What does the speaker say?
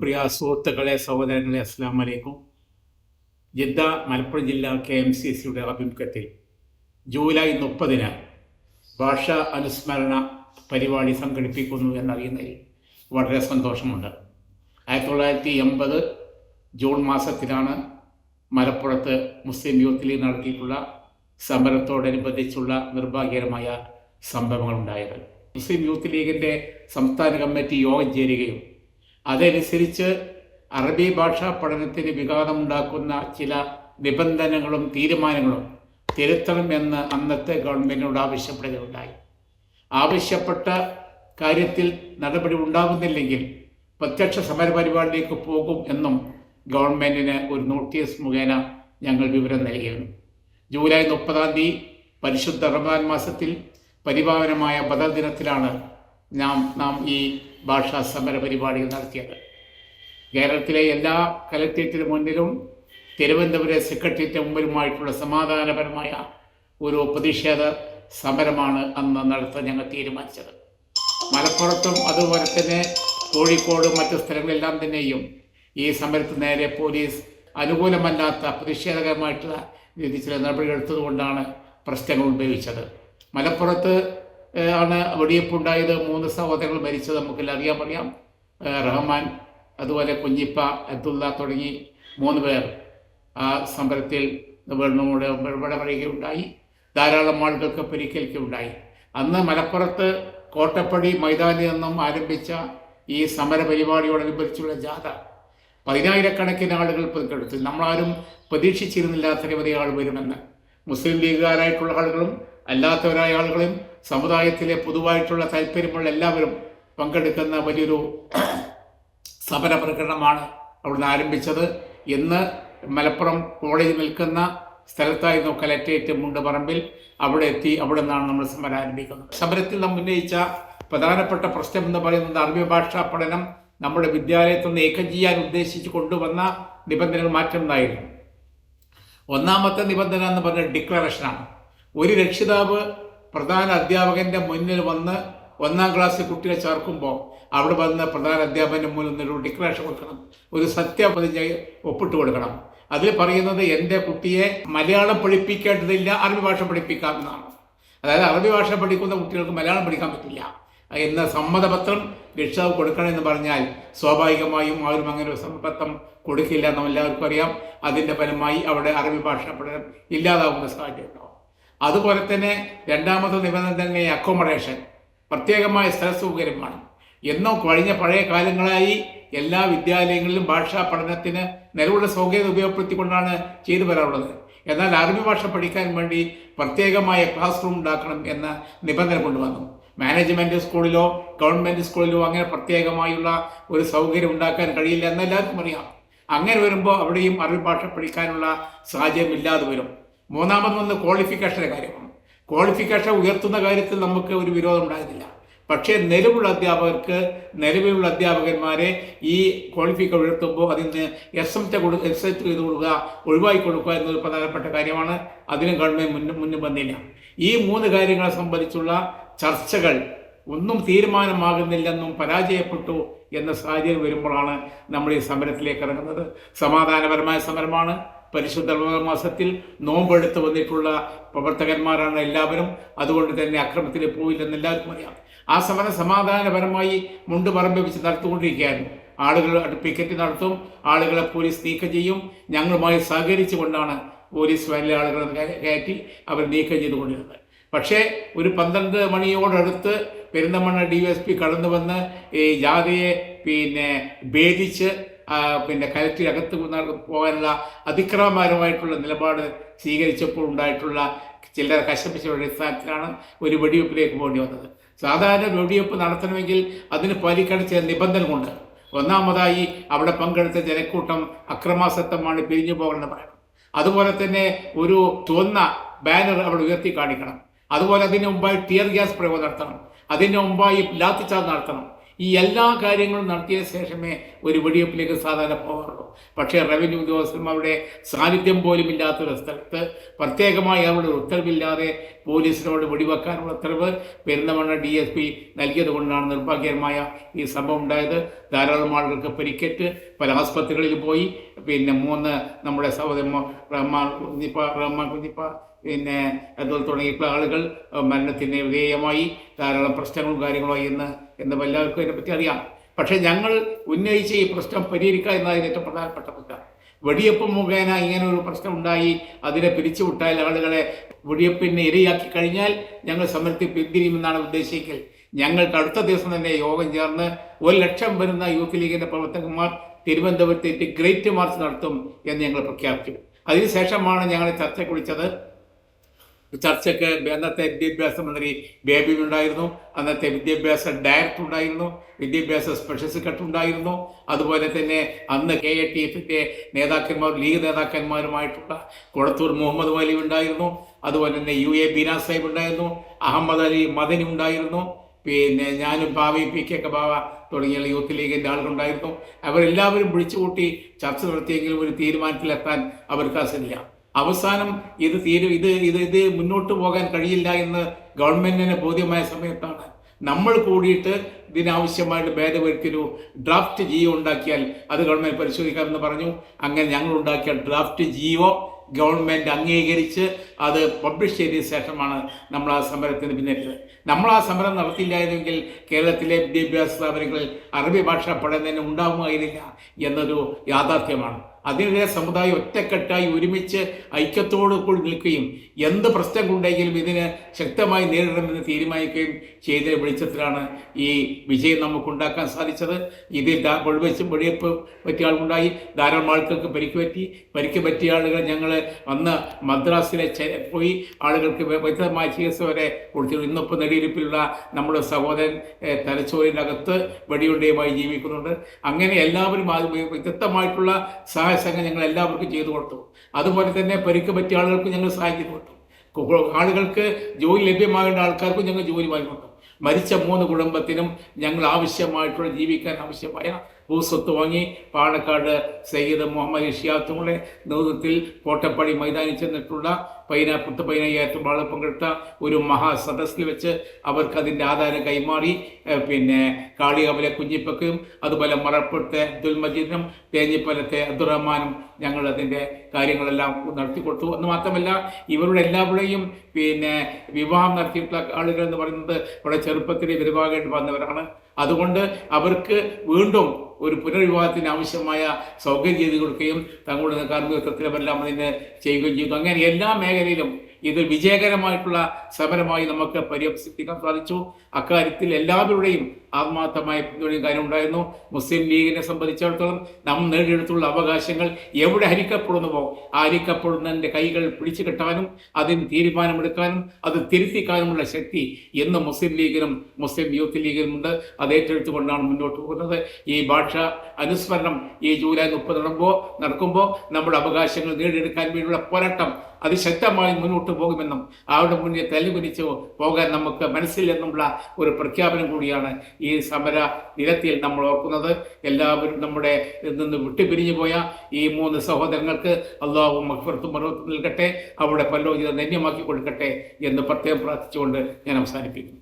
പ്രിയ സുഹൃത്തുക്കളെ സഹോദരങ്ങളെ അസ്സാം വലൈക്കും ജിദ്ദ മലപ്പുറം ജില്ലാ കെ എം സി സിയുടെ ആഭിമുഖ്യത്തിൽ ജൂലൈ മുപ്പതിന് ഭാഷാ അനുസ്മരണ പരിപാടി സംഘടിപ്പിക്കുന്നു എന്നറിയുന്നതിൽ വളരെ സന്തോഷമുണ്ട്. ആയിരത്തി തൊള്ളായിരത്തി എൺപത് ജൂൺ മാസത്തിലാണ് മലപ്പുറത്ത് മുസ്ലിം യൂത്ത് ലീഗ് നടത്തിയിട്ടുള്ള സമരത്തോടനുബന്ധിച്ചുള്ള നിർഭാഗ്യകരമായ സംഭവങ്ങൾ ഉണ്ടായത് മുസ്ലിം യൂത്ത് ലീഗിന്റെ സംസ്ഥാന കമ്മിറ്റി യോഗം ചേരുകയും അതനുസരിച്ച് അറബി ഭാഷാ പഠനത്തിന് വിഘാതമുണ്ടാക്കുന്ന ചില നിബന്ധനകളും തീരുമാനങ്ങളും തിരുത്തണം എന്ന് അന്നത്തെ ഗവൺമെന്റിനോട് ആവശ്യപ്പെടുകയുണ്ടായി. ആവശ്യപ്പെട്ട കാര്യത്തിൽ നടപടി ഉണ്ടാകുന്നില്ലെങ്കിൽ പ്രത്യക്ഷ സമരപരിപാടിയിലേക്ക് പോകും എന്നും ഗവൺമെന്റിന് ഒരു നോട്ടീസ് മുഖേന ഞങ്ങൾ വിവരം നൽകിയിരുന്നു. ജൂലൈ മുപ്പതാം തീയതി പരിശുദ്ധ റമദാൻ മാസത്തിൽ പരിപാവനമായ ബദൽ ദിനത്തിലാണ് നാം നാം ഈ ഭാഷാ സമര പരിപാടികൾ നടത്തിയത്. കേരളത്തിലെ എല്ലാ കലക്ട്രേറ്റിന് മുന്നിലും തിരുവനന്തപുരം സെക്രട്ടേറിയറ്റ് മുമ്പിലുമായിട്ടുള്ള സമാധാനപരമായ ഒരു പ്രതിഷേധ സമരമാണ് അന്ന് നടത്താൻ ഞങ്ങൾ തീരുമാനിച്ചത്. മലപ്പുറത്തും അതുപോലെ തന്നെ കോഴിക്കോടും മറ്റു സ്ഥലങ്ങളെല്ലാം തന്നെയും ഈ സമരത്തിന് നേരെ പോലീസ് അനുകൂലമല്ലാത്ത പ്രതിഷേധകരമായിട്ടുള്ള രീതി ചില നടപടികൾ എടുത്തതുകൊണ്ടാണ് പ്രശ്നങ്ങൾ ഉപയോഗിച്ചത് മലപ്പുറത്ത് ആണ് വെടിവെപ്പുണ്ടായത്. മൂന്ന് സഹോദരങ്ങൾ മരിച്ചത് നമുക്കെല്ലാം അറിയാൻ പറയാം റഹ്മാൻ അതുപോലെ കുഞ്ഞിപ്പ അബ്ദുള്ള തുടങ്ങി മൂന്ന് പേർ ആ സമരത്തിൽ വിടപറയുകയുണ്ടായി ധാരാളം ആളുകൾക്ക് പരിക്കേൽക്കുകയുണ്ടായി. അന്ന് മലപ്പുറത്ത് കോട്ടപ്പടി മൈതാനിൽ നിന്നും ആരംഭിച്ച ഈ സമര പരിപാടിയോടനുബന്ധിച്ചുള്ള ജാഥ പതിനായിരക്കണക്കിന് ആളുകൾ പങ്കെടുത്തു. നമ്മളാരും പ്രതീക്ഷിച്ചിരുന്നില്ല നിരവധി ആൾ വരുമെന്ന്. മുസ്ലിം ലീഗുകാരായിട്ടുള്ള ആളുകളും അല്ലാത്തവരായ ആളുകളും സമുദായത്തിലെ പൊതുവായിട്ടുള്ള താല്പര്യമുള്ള എല്ലാവരും പങ്കെടുക്കുന്ന വലിയൊരു സമര പ്രകടനമാണ് അവിടുന്ന് ആരംഭിച്ചത്. ഇന്ന് മലപ്പുറം കോളേജ് നിൽക്കുന്ന സ്ഥലത്തായിരുന്നു കലക്ട്രേറ്റ് മുണ്ടുപറമ്പിൽ. അവിടെ എത്തി അവിടെ നിന്നാണ് നമ്മൾ സമരം ആരംഭിക്കുന്നത്. സമരത്തിൽ നാം ഉന്നയിച്ച പ്രധാനപ്പെട്ട പ്രശ്നം എന്ന് പറയുന്നത് അറബി ഭാഷാ പഠനം നമ്മുടെ വിദ്യാലയത്തിൽ നിന്ന് ഏക്കം ചെയ്യാൻ ഉദ്ദേശിച്ച് കൊണ്ടുവന്ന നിബന്ധനകൾ മാറ്റം ഉണ്ടായിരുന്നു. ഒന്നാമത്തെ നിബന്ധന എന്ന് പറഞ്ഞ ഡിക്ലറേഷനാണ്. ഒരു രക്ഷിതാവ് പ്രധാന അധ്യാപകന്റെ മുന്നിൽ വന്ന് ഒന്നാം ക്ലാസ്സിൽ കുട്ടിയെ ചേർക്കുമ്പോൾ അവിടെ വന്ന് പ്രധാന അധ്യാപകന്റെ മുന്നിൽ ഒരു ഡിക്ലറേഷൻ കൊടുക്കണം. ഒരു സത്യപ്രതിജ്ഞ ഒപ്പിട്ട് കൊടുക്കണം. അതിൽ പറയുന്നത് എന്റെ കുട്ടിയെ മലയാളം പഠിപ്പിക്കേണ്ടതില്ല അറബി ഭാഷ പഠിപ്പിക്കാം എന്നാണ്. അതായത് അറബി ഭാഷ പഠിക്കുന്ന കുട്ടികൾക്ക് മലയാളം പഠിക്കാൻ പറ്റില്ല. എന്ന സമ്മതപത്രം രക്ഷിതാവ് കൊടുക്കണമെന്ന് പറഞ്ഞാൽ സ്വാഭാവികമായും ആരും അങ്ങനെ ഒരു സമ്മതപത്രം കൊടുക്കില്ല എന്ന് എല്ലാവർക്കും അറിയാം. അതിന്റെ ഫലമായി അവിടെ അറബി ഭാഷ പഠനം ഇല്ലാതാവുന്ന സാഹചര്യം ഉണ്ടാവും. അതുപോലെ തന്നെ രണ്ടാമത്തെ നിബന്ധന അക്കോമഡേഷൻ പ്രത്യേകമായ സ്ഥല സൗകര്യം വേണം എന്നോ കഴിഞ്ഞ പഴയ കാലങ്ങളായി എല്ലാ വിദ്യാലയങ്ങളിലും ഭാഷാ പഠനത്തിന് നിലവിലുള്ള സൗകര്യം ഉപയോഗപ്പെടുത്തിക്കൊണ്ടാണ് ചെയ്തു വരാറുള്ളത്. എന്നാൽ അറബി ഭാഷ പഠിക്കാൻ വേണ്ടി പ്രത്യേകമായ ക്ലാസ് റൂം ഉണ്ടാക്കണം എന്ന നിബന്ധന കൊണ്ടുവന്നു. മാനേജ്മെന്റ് സ്കൂളിലോ ഗവൺമെന്റ് സ്കൂളിലോ അങ്ങനെ പ്രത്യേകമായുള്ള ഒരു സൗകര്യം ഉണ്ടാക്കാൻ കഴിയില്ല എന്ന് എല്ലാവർക്കും അറിയാം. അങ്ങനെ വരുമ്പോൾ അവിടെയും അറബി ഭാഷ പഠിക്കാനുള്ള സാഹചര്യം ഇല്ലാതെ വരും. മൂന്നാമത് വന്ന് ക്വാളിഫിക്കേഷന്റെ കാര്യമാണ് ക്വാളിഫിക്കേഷൻ ഉയർത്തുന്ന കാര്യത്തിൽ നമുക്ക് ഒരു വിരോധം ഉണ്ടായിരുന്നില്ല. പക്ഷേ നിലവിലുള്ള അധ്യാപകർക്ക് നിലവിലുള്ള അധ്യാപകന്മാരെ ഈ ക്വാളിഫിക്കേഷൻ ഉയർത്തുമ്പോൾ അതിന് എസ് എം ടെ കൊടു എസ് എച്ച് ചെയ്ത് കൊടുക്കുക ഒഴിവാക്കി കൊടുക്കുക എന്നൊരു പ്രധാനപ്പെട്ട കാര്യമാണ്. അതിനും ഗവൺമെന്റ് മുന്നും മുന്നും വന്നില്ല. ഈ മൂന്ന് കാര്യങ്ങളെ സംബന്ധിച്ചുള്ള ചർച്ചകൾ ഒന്നും തീരുമാനമാകുന്നില്ലെന്നും പരാജയപ്പെട്ടു എന്ന സാഹചര്യം വരുമ്പോഴാണ് നമ്മൾ ഈ സമരത്തിലേക്ക് ഇറങ്ങുന്നത്. സമാധാനപരമായ സമരമാണ്. പരിശുദ്ധ മാസത്തിൽ നോമ്പെടുത്ത് വന്നിട്ടുള്ള പ്രവർത്തകന്മാരാണ് എല്ലാവരും. അതുകൊണ്ട് തന്നെ അക്രമത്തിൽ പോയില്ലെന്ന് എല്ലാവർക്കും അറിയാം. ആ സമരം സമാധാനപരമായി മുണ്ട് പറമ്പ് വെച്ച് നടത്തിക്കൊണ്ടിരിക്കുകയായിരുന്നു ആളുകൾ പിക്കറ്റ് നടത്തും ആളുകളെ പോലീസ് നീക്കം ചെയ്യും. ഞങ്ങളുമായി സഹകരിച്ചുകൊണ്ടാണ് പോലീസ് വലിയ ആളുകളെ കയ- കയറ്റി അവർ നീക്കം ചെയ്തുകൊണ്ടിരുന്നത്. പക്ഷേ ഒരു പന്ത്രണ്ട് മണിയോടടുത്ത് പെരുന്തമണ്ണ ഡി എസ് പി കടന്നു വന്ന് ഈ ജാഥയെ പിന്നെ ഭേദിച്ച് പിന്നെ കലക്ടറകത്ത് പോകാനുള്ള അതിക്രമപരമായിട്ടുള്ള നിലപാട് സ്വീകരിച്ചപ്പോൾ ഉണ്ടായിട്ടുള്ള ചില കശപ്പിച്ച അടിസ്ഥാനത്തിലാണ് ഒരു വെടിവെപ്പിലേക്ക് പോകേണ്ടി വന്നത്. സാധാരണ വെടിവെപ്പ് നടത്തണമെങ്കിൽ അതിന് പാലിക്കേണ്ട ചില നിബന്ധനകളുണ്ട്. ഒന്നാമതായി അവിടെ പങ്കെടുത്ത ജനക്കൂട്ടം അക്രമാസക്തമാണ് പിരിഞ്ഞു പോകണമെന്ന് പറയണം. അതുപോലെ തന്നെ ഒരു ചുവന്ന ബാനർ അവിടെ ഉയർത്തി കാണിക്കണം. അതുപോലെ അതിന് മുമ്പായി ടിയർ ഗ്യാസ് പ്രയോഗം നടത്തണം. അതിന് മുമ്പായി ലാത്തിച്ചാർജ് നടത്തണം. ഈ എല്ലാ കാര്യങ്ങളും നടത്തിയ ശേഷമേ ഒരു വെടിവെപ്പിലേക്ക് സാധാരണ പോകാറുള്ളൂ. പക്ഷേ റവന്യൂ ഉദ്യോഗസ്ഥന്മാരുടെ സാന്നിധ്യം പോലും ഇല്ലാത്തൊരു സ്ഥലത്ത് പ്രത്യേകമായി അവരുടെ ഉത്തരവില്ലാതെ പോലീസിനോട് വെടിവെക്കാനുള്ള ഉത്തരവ് പെരുന്തമണ്ണ ഡി എസ് പി നൽകിയത് കൊണ്ടാണ് നിർഭാഗ്യകരമായ ഈ സംഭവം ഉണ്ടായത്. ധാരാളം ആളുകൾക്ക് പരിക്കേറ്റ് പല ആസ്പത്രികളിൽ പോയി. പിന്നെ മൂന്ന് നമ്മുടെ സഹോദരൻ റഹ്മാൻ കുഞ്ഞിപ്പ റഹ്മാൻ കുഞ്ഞിപ്പ പിന്നെ അതുപോലെ തുടങ്ങിയിട്ടുള്ള ആളുകൾ മരണത്തിന് വിധേയമായി ധാരാളം പ്രശ്നങ്ങളും കാര്യങ്ങളുമായി എന്ന് എന്ന് എല്ലാവർക്കും അതിനെപ്പറ്റി അറിയാം. പക്ഷേ ഞങ്ങൾ ഉന്നയിച്ച ഈ പ്രശ്നം പരിഹരിക്കുക എന്നതിന് ഏറ്റവും പ്രധാനപ്പെട്ട പ്രശ്നം. വെടിയപ്പം മുഖേന ഇങ്ങനെ ഒരു പ്രശ്നം ഉണ്ടായി അതിനെ പിരിച്ചുവിട്ടാൽ ആളുകളെ വെടിയപ്പിന് ഇരയാക്കി കഴിഞ്ഞാൽ ഞങ്ങൾ സമരത്തിൽ പിന്തിരിയുമെന്നാണ് ഉദ്ദേശിക്കൽ. ഞങ്ങൾക്ക് അടുത്ത ദിവസം തന്നെ യോഗം ചേർന്ന് ഒരു ലക്ഷം വരുന്ന യൂത്ത് ലീഗിന്റെ പ്രവർത്തകന്മാർ തിരുവനന്തപുരത്തേക്ക് ഗ്രേറ്റ് മാർച്ച് നടത്തും എന്ന് ഞങ്ങൾ പ്രഖ്യാപിച്ചു. അതിനുശേഷമാണ് ഞങ്ങളെ ചർച്ചയ്ക്ക് വിളിച്ചത്. ചർച്ചയ്ക്ക് അന്നത്തെ വിദ്യാഭ്യാസ മന്ത്രി ബേബി ഉണ്ടായിരുന്നു. അന്നത്തെ വിദ്യാഭ്യാസ ഡയറക്ടർ ഉണ്ടായിരുന്നു. വിദ്യാഭ്യാസ സ്പെഷ്യൽ സെക്രട്ടറി ഉണ്ടായിരുന്നു. അതുപോലെ തന്നെ അന്ന് കെ എ ടി എഫിന്റെ നേതാക്കന്മാർ ലീഗ് നേതാക്കന്മാരുമായിട്ടുള്ള കൊളത്തൂർ മുഹമ്മദ് വലി ഉണ്ടായിരുന്നു. അതുപോലെ തന്നെ യു എ ബീന സാഹിബ് ഉണ്ടായിരുന്നു. അഹമ്മദ് അലി മദനി ഉണ്ടായിരുന്നു. പിന്നെ ഞാനും ഭാവി പി കെ കബാവ തുടങ്ങിയ യൂത്ത് ലീഗിന്റെ ആളുകളുണ്ടായിരുന്നു. അവരെല്ലാവരും വിളിച്ചുകൂട്ടി ചർച്ച നടത്തിയെങ്കിലും ഒരു തീരുമാനത്തിലെത്താൻ അവർക്ക് അസില്ല അവസാനം ഇത് തീരു ഇത് ഇത് ഇത് മുന്നോട്ട് പോകാൻ കഴിയില്ല എന്ന് ഗവൺമെന്റിന് ബോധ്യമായ സമയത്താണ് നമ്മൾ കൂടിയിട്ട് ഇതിനാവശ്യമായിട്ട് ഒരു ഡ്രാഫ്റ്റ് ജിഒ ഉണ്ടാക്കിയാൽ അത് ഗവൺമെന്റ് പരിശോധിക്കാമെന്ന് പറഞ്ഞു. അങ്ങനെ ഞങ്ങൾ ഉണ്ടാക്കിയ ഡ്രാഫ്റ്റ് ജിഒ ഗവൺമെന്റ് അംഗീകരിച്ച് അത് പബ്ലിഷ് ചെയ്തതിനു ശേഷമാണ് നമ്മൾ ആ സമരത്തിന് പിന്നിട്ടത്. നമ്മൾ ആ സമരം നടത്തിയില്ലായിരുന്നെങ്കിൽ കേരളത്തിലെ വിദ്യാഭ്യാസ സ്ഥാപനങ്ങളിൽ അറബി ഭാഷ പഠനം ഉണ്ടാകുമായിരുന്നില്ല എന്നൊരു യാഥാർത്ഥ്യമാണ്. അതിനെതിരെ സമുദായം ഒറ്റക്കെട്ടായി ഒരുമിച്ച് ഐക്യത്തോടു കൂടി നിൽക്കുകയും എന്ത് പ്രശ്നങ്ങളുണ്ടെങ്കിലും ഇതിനെ ശക്തമായി നേരിടണമെന്ന് തീരുമാനിക്കുകയും ചെയ്തതിന് വെളിച്ചത്തിലാണ് ഈ വിജയം നമുക്കുണ്ടാക്കാൻ സാധിച്ചത്. ഇതിൽ വെടിവെച്ച് വെടിവെപ്പ് പറ്റിയ ആളുണ്ടായി. ധാരാളം ആളുകൾക്ക് പരിക്ക് പറ്റി. പരിക്ക് പറ്റിയ ആളുകൾ ഞങ്ങൾ അന്ന് മദ്രാസിലെ പോയി. ആളുകൾക്ക് വ്യ- വ്യക്തമായ ചികിത്സ വരെ കൊടുത്തിരുന്നു. ഇന്നിപ്പോൾ നെടിയിരിപ്പിലുള്ള നമ്മുടെ സഹോദരൻ തലച്ചോറിനകത്ത് വെടിയുണ്ടയുമായി ജീവിക്കുന്നുണ്ട്. അങ്ങനെ എല്ലാവരും വ്യക്തമായിട്ടുള്ള സഹായസംഘം ഞങ്ങൾ എല്ലാവർക്കും ചെയ്തു കൊടുത്തു. അതുപോലെ തന്നെ പരിക്ക് പറ്റിയ ആളുകൾക്ക് ഞങ്ങൾ സഹായം ചെയ്തു കൊടുത്തു ആളുകൾക്ക് ജോലി ലഭ്യമാകേണ്ട ആൾക്കാർക്കും ഞങ്ങൾ ജോലി വാങ്ങി കൊടുത്തു. മരിച്ച മൂന്ന് കുടുംബത്തിനും ഞങ്ങൾ ആവശ്യമായിട്ടുള്ള ജീവിക്കാൻ ആവശ്യമായ ഭൂസ്വത്ത് വാങ്ങി പാണക്കാട് സയ്യിദ് മുഹമ്മദ് ഇഷിയാത്തുകളുടെ നേതൃത്വത്തിൽ കോട്ടപ്പടി മൈതാനിൽ ചെന്നിട്ടുള്ള പൈന പുത്ത പൈനയ്യായിരത്തും ആൾ പങ്കെടുത്ത ഒരു മഹാസദസ്സിൽ വെച്ച് അവർക്ക് അതിന്റെ ആധാരം കൈമാറി പിന്നെ കാളികവലെ കുഞ്ഞിപ്പക്കും അതുപോലെ മറപ്പുറത്തെ അബ്ദുൽ മജീദിനും തേഞ്ഞിപ്പലത്തെ അബ്ദുറഹ്മാനും ഞങ്ങൾ അതിന്റെ കാര്യങ്ങളെല്ലാം നടത്തി കൊടുത്തു. എന്ന് മാത്രമല്ല ഇവരുടെ എല്ലാവരുടെയും പിന്നെ വിവാഹം നടത്തിയിട്ടുള്ള ആളുകൾ എന്ന് പറയുന്നത് വളരെ ചെറുപ്പത്തിൽ വിരുവാകേണ്ടി വന്നവരാണ്. അതുകൊണ്ട് അവർക്ക് വീണ്ടും ഒരു പുനർവിവാഹത്തിന് ആവശ്യമായ സൗകര്യം ചെയ്തു കൊടുക്കുകയും തങ്ങളുടെ കാർമ്മികത്വത്തിലുമെല്ലാം അതിന് ചെയ്യുകയും ചെയ്തു. അങ്ങനെ എല്ലാ മേഖലയിലും ഇത് വിജയകരമായിട്ടുള്ള സമരമായി നമുക്ക് പര്യവസിപ്പിക്കാൻ സാധിച്ചു. അക്കാര്യത്തിൽ എല്ലാവരുടെയും ആത്മാർത്ഥമായ പിന്തുണയും കാര്യം ഉണ്ടായിരുന്നു. മുസ്ലിം ലീഗിനെ സംബന്ധിച്ചിടത്തോളം നാം നേടിയെടുത്തുള്ള അവകാശങ്ങൾ എവിടെ ഹരിക്കപ്പെടുന്നുവോ ആ ഹരിക്കപ്പെടുന്നതിന്റെ കൈകൾ പിടിച്ചു കെട്ടാനും അതിന് തീരുമാനമെടുക്കാനും അത് തിരുത്തിക്കാനുമുള്ള ശക്തി ഇന്ന് മുസ്ലിം ലീഗിനും മുസ്ലിം യൂത്ത് ലീഗിനും ഉണ്ട് അത് ഏറ്റെടുത്തുകൊണ്ടാണ് മുന്നോട്ട് പോകുന്നത്. ഈ ഭാഷ അനുസ്മരണം ഈ ജൂലൈ മുപ്പത് നടക്കുമ്പോൾ നടക്കുമ്പോൾ നമ്മുടെ അവകാശങ്ങൾ നേടിയെടുക്കാൻ വേണ്ടിയുള്ള പോരാട്ടം അതിശക്തമായി മുന്നോട്ട് പോകുമെന്നും അവരുടെ മുന്നിൽ തല്ലുകുനിച്ച് പോകാൻ നമുക്ക് മനസ്സില്ലെന്നുള്ള ഒരു പ്രഖ്യാപനം കൂടിയാണ് ഈ സമര നിരത്തിൽ നമ്മൾ ഓർക്കുന്നത്. എല്ലാവരും നമ്മുടെ നിന്ന് വിട്ടുപിരിഞ്ഞു പോയ ഈ മൂന്ന് സഹോദരങ്ങൾക്ക് അള്ളാഹു മക്ഫർത്തും മറുപത്തും നൽകട്ടെ. അവിടെ പല്ലോചിത ധന്യമാക്കി കൊടുക്കട്ടെ എന്ന് പ്രത്യേകം പ്രാർത്ഥിച്ചുകൊണ്ട് ഞാൻ അവസാനിപ്പിക്കുന്നു.